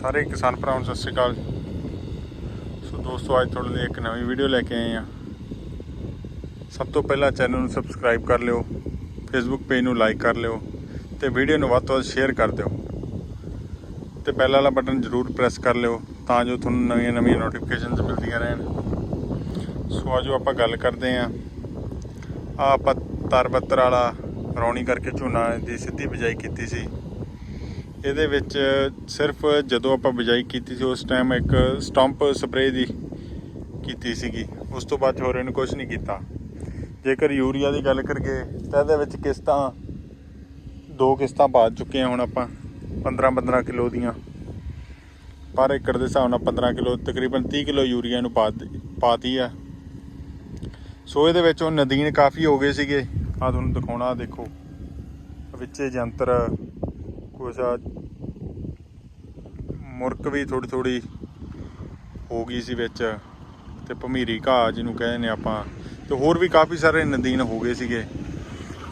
ਸਾਰੇ ਕਿਸਾਨ ਭਰਾਵਾਂ ਨੂੰ ਸਤਿ ਸ਼੍ਰੀ ਅਕਾਲ ਸੋ ਦੋਸਤੋ, ਅੱਜ ਤੁਹਾਡੇ ਲਈ ਇੱਕ ਨਵੀਂ ਵੀਡੀਓ ਲੈ ਕੇ ਆਏ ਆ ਸਭ ਤੋਂ ਪਹਿਲਾਂ ਚੈਨਲ ਨੂੰ ਸਬਸਕ੍ਰਾਈਬ ਕਰ ਲਿਓ ਫੇਸਬੁੱਕ ਪੇਜ ਨੂੰ ਲਾਈਕ ਕਰ ਲਿਓ ਤੇ ਵੀਡੀਓ ਨੂੰ ਵੱਧ ਤੋਂ ਵੱਧ ਸ਼ੇਅਰ ਕਰ ਦਿਓ। ਤੇ ਬੈਲ ਵਾਲਾ ਬਟਨ ਜ਼ਰੂਰ ਪ੍ਰੈਸ ਕਰ ਲਿਓ ਤਾਂ ਜੋ ਤੁਹਾਨੂੰ ਨਵੀਆਂ ਨਵੀਆਂ ਨੋਟੀਫਿਕੇਸ਼ਨਸ ਮਿਲਦੀਆਂ ਰਹਿਣ। ਸੋ ਆਜੋ ਆਪਾਂ ਗੱਲ ਕਰਦੇ ਆਂ ਆ ਆਪਾਂ ਤਰਬੱਤਰ ਵਾਲਾ ਰੌਣੀ ਕਰਕੇ ਝੋਨਾ ਦੀ ਸਿੱਧੀ ਬਿਜਾਈ ਕੀਤੀ ਸੀ। ਇਹਦੇ ਵਿੱਚ ਸਿਰਫ ਜਦੋਂ ਆਪਾਂ ਬਿਜਾਈ ਕੀਤੀ ਸੀ, ਉਸ ਟਾਈਮ ਇੱਕ ਸਟੰਪ ਸਪਰੇਅ ਦੀ ਕੀਤੀ ਸੀਗੀ। ਉਸ ਤੋਂ ਬਾਅਦ ਹੋਰ ਇਹਨੂੰ ਕੁਝ ਨਹੀਂ ਕੀਤਾ। ਜੇਕਰ ਯੂਰੀਆ ਦੀ ਗੱਲ ਕਰੀਏ, ਤਾਂ ਇਹਦੇ ਵਿੱਚ ਕਿਸ਼ਤਾਂ, ਦੋ ਕਿਸ਼ਤਾਂ ਪਾ ਚੁੱਕੇ ਹਾਂ ਹੁਣ ਆਪਾਂ 15 15 ਕਿਲੋ ਦੀਆਂ। ਪਰ ਏਕੜ ਦੇ ਹਿਸਾਬ ਨਾਲ 15 ਕਿਲੋ, ਤਕਰੀਬਨ 30 ਕਿਲੋ ਯੂਰੀਆ ਨੂੰ ਪਾ ਪਾਤੀ ਆ। ਸੋ ਇਹਦੇ ਵਿੱਚ ਉਹ ਨਦੀਨ ਕਾਫੀ ਹੋ ਗਏ ਸੀਗੇ। ਆ ਤੁਹਾਨੂੰ ਦਿਖਾਉਣਾ ਦੇਖੋ। ਵਿੱਚ ਜੰਤਰ ਕੁਛ ਆ। ਮੁਰਕ ਵੀ ਥੋੜੀ ਥੋੜੀ ਹੋ ਗਈ ਸੀ ਵਿੱਚ। ਤੇ ਭਮੀਰੀ ਘਾਹ ਜਿਹਨੂੰ ਕਹਿੰਦੇ ਨੇ ਆਪਾਂ। ਤੇ ਹੋਰ ਵੀ ਕਾਫੀ ਸਾਰੇ ਨਦੀਨ ਹੋ ਗਏ ਸੀਗੇ।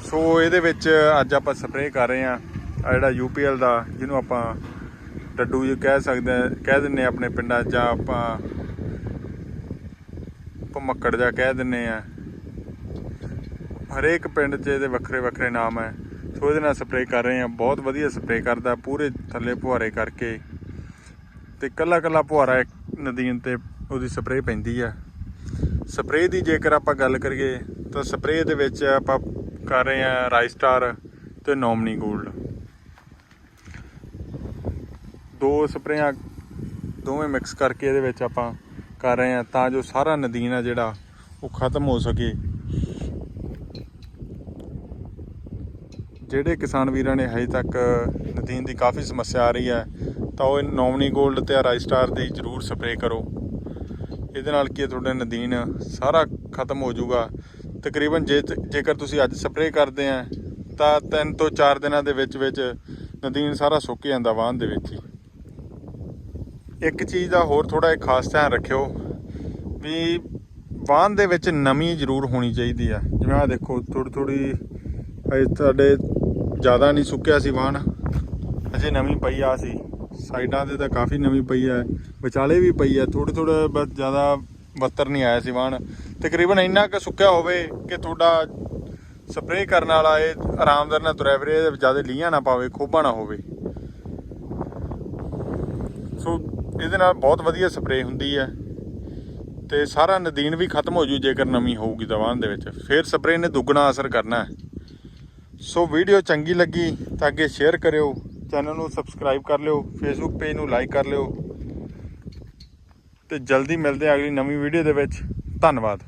ਸੋ ਇਹਦੇ ਵਿੱਚ ਅੱਜ ਆਪਾਂ ਸਪਰੇਅ ਕਰ ਰਹੇ ਆ ਆ ਜਿਹੜਾ ਯੂਪੀਐਲ ਦਾ, ਜਿਹਨੂੰ ਆਪਾਂ ਡੱਡੂ ਜੀ ਕਹਿ ਸਕਦੇ ਹਾਂ- ਕਹਿ ਦਿੰਨੇ ਆ ਆਪਣੇ ਪਿੰਡਾਂ 'ਚ ਜਾਂ ਆਪਾਂ ਭਮੱਕੜ ਜਾ ਕਹਿ ਦਿੰਨੇ ਆ ਹਰੇਕ ਪਿੰਡ 'ਚ ਇਹਦੇ ਵੱਖਰੇ ਵੱਖਰੇ ਨਾਮ ਹੈ। ਸੋ ਇਹਦੇ ਨਾਲ ਸਪਰੇਅ ਕਰ ਰਹੇ ਆ ਬਹੁਤ ਵਧੀਆ ਸਪਰੇਅ ਕਰਦਾ, ਪੂਰੇ ਥੱਲੇ ਫੁਹਾਰੇ ਕਰਕੇ। ਤੇ ਕੱਲਾ ਕੱਲਾ ਫੁਹਾਰਾ ਇੱਕ ਨਦੀਨ ਤੇ ਉਹਦੀ ਸਪਰੇਅ ਪੈਂਦੀ ਆ। ਸਪਰੇਅ ਦੀ ਜੇਕਰ ਆਪਾਂ ਗੱਲ ਕਰੀਏ, ਤਾਂ ਸਪਰੇਅ ਦੇ ਵਿੱਚ ਆਪਾਂ ਕਰ ਰਹੇ ਆ ਰਾਈ ਸਟਾਰ ਤੇ ਨੋਮਨੀ ਗੋਲਡ ਦੋ ਸਪਰੇਆਂ ਦੋਵੇਂ ਮਿਕਸ ਕਰਕੇ ਇਹਦੇ ਵਿੱਚ ਆਪਾਂ ਕਰ ਰਹੇ ਆ ਤਾਂ ਜੋ ਸਾਰਾ ਨਦੀਨ ਆ ਜਿਹੜਾ, ਉਹ ਖਤਮ ਹੋ ਸਕੇ। ਜਿਹੜੇ ਕਿਸਾਨ ਵੀਰਾਂ ਨੇ ਹਜੇ ਤੱਕ ਨਦੀਨ ਦੀ ਕਾਫੀ ਸਮੱਸਿਆ ਆ ਰਹੀ ਹੈ, ਤਾਂ ਉਹ ਨੋਮਨੀ 골ਡ ਤੇ ਰਾਈ ਸਟਾਰ ਦੀ ਜ਼ਰੂਰ ਸਪਰੇਅ ਕਰੋ। ਇਹਦੇ ਨਾਲ ਕੀ ਹੈ, ਤੁਹਾਡਾ ਨਦੀਨ ਸਾਰਾ ਖਤਮ ਹੋ ਜਾਊਗਾ। ਤਕਰੀਬਨ ਜੇ ਜੇਕਰ ਤੁਸੀਂ ਅੱਜ ਸਪਰੇਅ ਕਰਦੇ ਆ, ਤਾਂ 3 ਤੋਂ 4 ਦਿਨਾਂ ਦੇ ਵਿੱਚ ਵਿੱਚ ਨਦੀਨ ਸਾਰਾ ਸੁੱਕ ਜਾਂਦਾ ਵਾਹਨ ਦੇ ਵਿੱਚ ਹੀ। ਇੱਕ ਚੀਜ਼ ਦਾ ਹੋਰ ਥੋੜਾ ਇੱਕ ਖਾਸ ਧਿਆਨ ਰੱਖਿਓ ਵੀ ਵਾਹਨ ਦੇ ਵਿੱਚ ਨਮੀ ਜ਼ਰੂਰ ਹੋਣੀ ਚਾਹੀਦੀ ਆ ਜਿਵੇਂ ਆ ਦੇਖੋ ਥੋੜੀ ਥੋੜੀ ਅਜੇ ਤੁਹਾਡੇ ਜ਼ਿਆਦਾ ਨਹੀਂ ਸੁੱਕਿਆ ਸੀ ਵਾਹਨ। ਅਜੇ ਨਵੀਂ ਪਈ ਆ ਸੀ। ਸਾਈਡਾਂ ਤੇ ਤਾਂ ਕਾਫੀ ਨਵੀਂ ਪਈ ਹੈ ਵਿਚਾਲੇ ਵੀ ਪਈ ਹੈ ਥੋੜੇ ਥੋੜੇ ਬਸ ਜ਼ਿਆਦਾ ਬੱਤਰ ਨਹੀਂ ਆਇਆ ਸੀ ਵਾਹਨ। ਤਕਰੀਬਨ ਇੰਨਾ ਕੁ ਸੁੱਕਿਆ ਹੋਵੇ ਕਿ ਤੁਹਾਡਾ ਸਪਰੇਅ ਕਰਨ ਵਾਲਾ ਇਹ ਆਰਾਮਦਾਰ ਨਾਲ ਤੁਰਿਆ ਫਿਰੇ, ਇਹਦੇ ਜ਼ਿਆਦਾ ਲੀਆਂ ਨਾ ਪਾਵੇ, ਖੋਬਾ ਨਾ ਹੋਵੇ। ਸੋ ਇਹਦੇ ਨਾਲ ਬਹੁਤ ਵਧੀਆ ਸਪਰੇਅ ਹੁੰਦੀ ਹੈ ਤੇ ਸਾਰਾ ਨਦੀਨ ਵੀ ਖਤਮ ਹੋ ਜੂ ਜੇਕਰ ਨਮੀ ਹੋਊਗੀ ਦਵਾਨ ਦੇ ਵਿੱਚ। ਫਿਰ ਸਪਰੇਅ ਨੇ ਦੁੱਗਣਾ ਅਸਰ ਕਰਨਾ। ਹੈ ਸੋ ਵੀਡੀਓ ਚੰਗੀ ਲੱਗੀ ਤਾਂ ਅੱਗੇ ਸ਼ੇਅਰ ਕਰਿਓ ਚੈਨਲ ਨੂੰ ਸਬਸਕ੍ਰਾਈਬ ਕਰ ਲਿਓ ਫੇਸਬੁੱਕ ਪੇਜ ਨੂੰ ਲਾਈਕ ਕਰ ਲਿਓ। ਤੇ ਜਲਦੀ ਮਿਲਦੇ ਹਾਂ ਅਗਲੀ ਨਵੀਂ ਵੀਡੀਓ ਦੇ ਵਿੱਚ। ਧੰਨਵਾਦ।